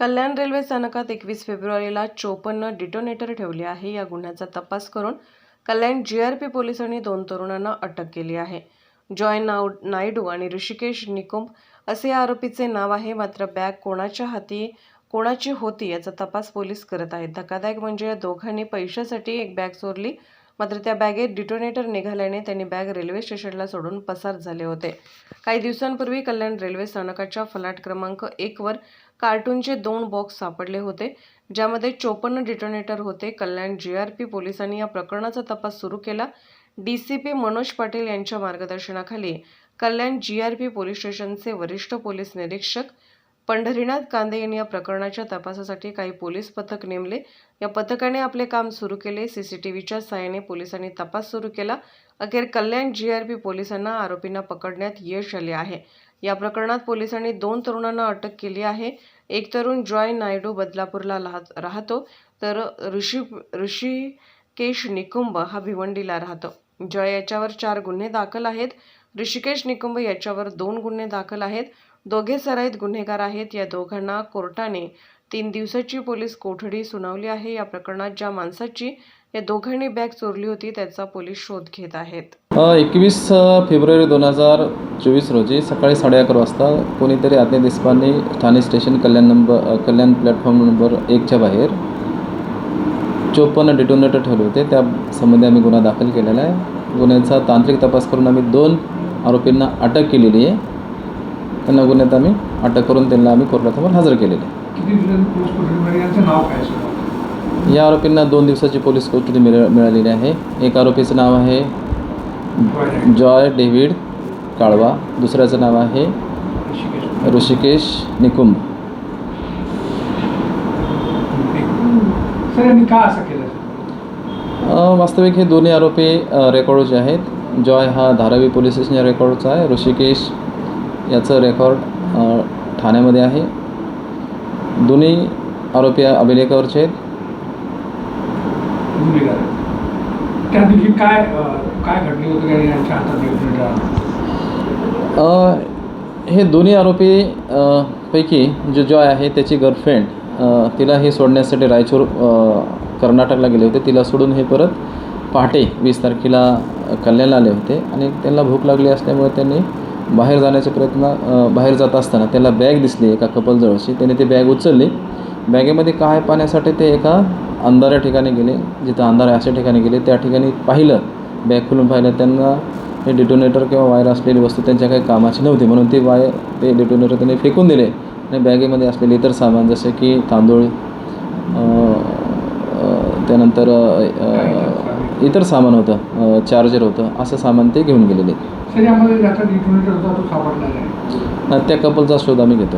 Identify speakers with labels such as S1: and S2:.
S1: कल्याण railway स्थानकात एकवीस फेब्रुवारीला चोपन्न डिटोनेटर ठेवले आहे. या गुन्ह्याचा तपास करून कल्याण जी आर पी पोलिसांनी दोन तरुणांना अटक केली आहे. जॉय नाव नायडू आणि ऋषिकेश निकुंभ असे या आरोपीचे नाव आहे. मात्र बॅग कोणाच्या हाती कोणाची होती याचा तपास पोलीस करत आहेत. धक्कादायक म्हणजे या दोघांनी पैशासाठी एक बॅग चोरली. मात्र त्या बॅगेत डिटोनेटर निघाल्याने त्यांनी बॅग रेल्वे स्टेशनला सोडून पसार झाले होते. काही दिवसांपूर्वी कल्याण रेल्वे स्थानकाच्या फलाट क्रमांक एकवर कार्टूनचे दोन बॉक्स सापडले होते ज्यामध्ये चोपन्न डिटोनेटर होते कल्याण जी आर पी पोलिसांनी या प्रकरणाचा तपास सुरू केला D C P Manoj Patil यांच्या मार्गदर्शनाखाली Kalyan G R P police स्टेशनचे वरिष्ठ पोलीस निरीक्षक पंढरीनाथ कांदे यांनी या प्रकरणाच्या तपासासाठी काही पोलीस पथक नेमले. या पथकाने आपले काम सुरू केले. सीसीटीव्हीच्या सहाय्याने पोलिसांनी तपास सुरू केला. अखेर कल्याण जी आर पी पोलिसांना आरोपींना पकडण्यात यश आले आहे. या प्रकरणात पोलिसांनी दोन तरुणांना अटक केली आहे. एक तरुण जॉय नायडू बदलापूरला राहत राहतो. तर ऋषी ऋषिकेश निकुंभ हा भिवंडीला राहतो. जॉय याच्यावर चार गुन्हे दाखल आहेत. ऋषिकेश निकुंभ याच्यावर दोन गुन्हे दाखल आहेत. दोघे सराईत गुन्हेगार आहेत. या दोघांना कोर्टाने तीन दिवसाची पोलीस कोठडी सुनावली आहे. या प्रकरणात ज्या माणसाची या दोघांनी बॅग चोरली होती त्याचा पोलीस शोध घेत आहेत.
S2: एकवीस फेब्रुवारी दोन हजार चोवीस रोजी सकाळी साडे अकरा वाजता कोणीतरी आज्ञा देशपांनी Thane station Kalyan number Kalyan platform number एकच्या बाहेर चोपन्न डिटोनेटर ठेवले होते. त्या संबंधी आम्ही गुन्हा दाखल केलेला आहे. गुन्ह्याचा तांत्रिक तपास करून आम्ही दोन आरोपींना अटक केलेली आहे. त्यांना गुन्ह्यात आम्ही अटक करून त्यांना आम्ही कोर्टासमोर हजर केलेले. या आरोपींना दोन दिवसाची पोलीस कोठडी मिळ मिळालेली आहे. एक आरोपीचं नाव आहे जॉय डेव्हिड काळवा. दुसऱ्याचं नाव आहे
S3: ऋषिकेश
S2: निकुंभ. वास्तविक हे दोन्ही आरोपी अ, रेकॉर्डचे आहेत. जॉय हा धारावी पोलीस स्टेशनच्या रेकॉर्डचा आहे. ऋषिकेश याचं रेकॉर्ड ठाण्यामध्ये आहे. दोन्ही आरोपी अभिलेखावरचे आहेत.
S3: गुन्हेगार त्या दिवशी काय अं, काय घडली होती आणि यांच्या हातात डिटोनेटर
S2: अ, हे दोन्ही आरोपी पैकी जो जॉय आहे त्याची गर्लफ्रेंड तिला हे सोडण्यासाठी रायचूर कर्नाटकला गेले होते. तिला सोडून हे परत पहाटे वीस तारखेला कल्याणला आले होते आणि त्यांना भूक लागली असल्यामुळे त्यांनी बाहेर जाण्याचा प्रयत्न बाहेर जात असताना त्याला बॅग दिसली एका कपलजवळची. त्याने ती बॅग उचलली. बॅगेमध्ये काय पाहण्यासाठी ते एका अंधाऱ्या ठिकाणी गेले. जिथं अंधार आहे अशा ठिकाणी गेले. त्या ठिकाणी पाहिलं. बॅग खोलून पाहिलं. त्यांना हे डिटोनेटर किंवा वायर असलेली वस्तू त्यांच्या काही कामाची नव्हती. म्हणून ती वायर ते डिटोनेटर त्यांनी फेकून दिले. आणि बॅगेमध्ये असलेले इतर सामान जसे की तांदूळ त्यानंतर इतर सामान होतं चार्जर होतं असं सामान ते घेऊन गेलेले.
S3: सर यामध्ये ज्याचा डिटोनेटर होता तो सापडलेला आहे
S2: त्या कपलचा शोध आम्ही घेतो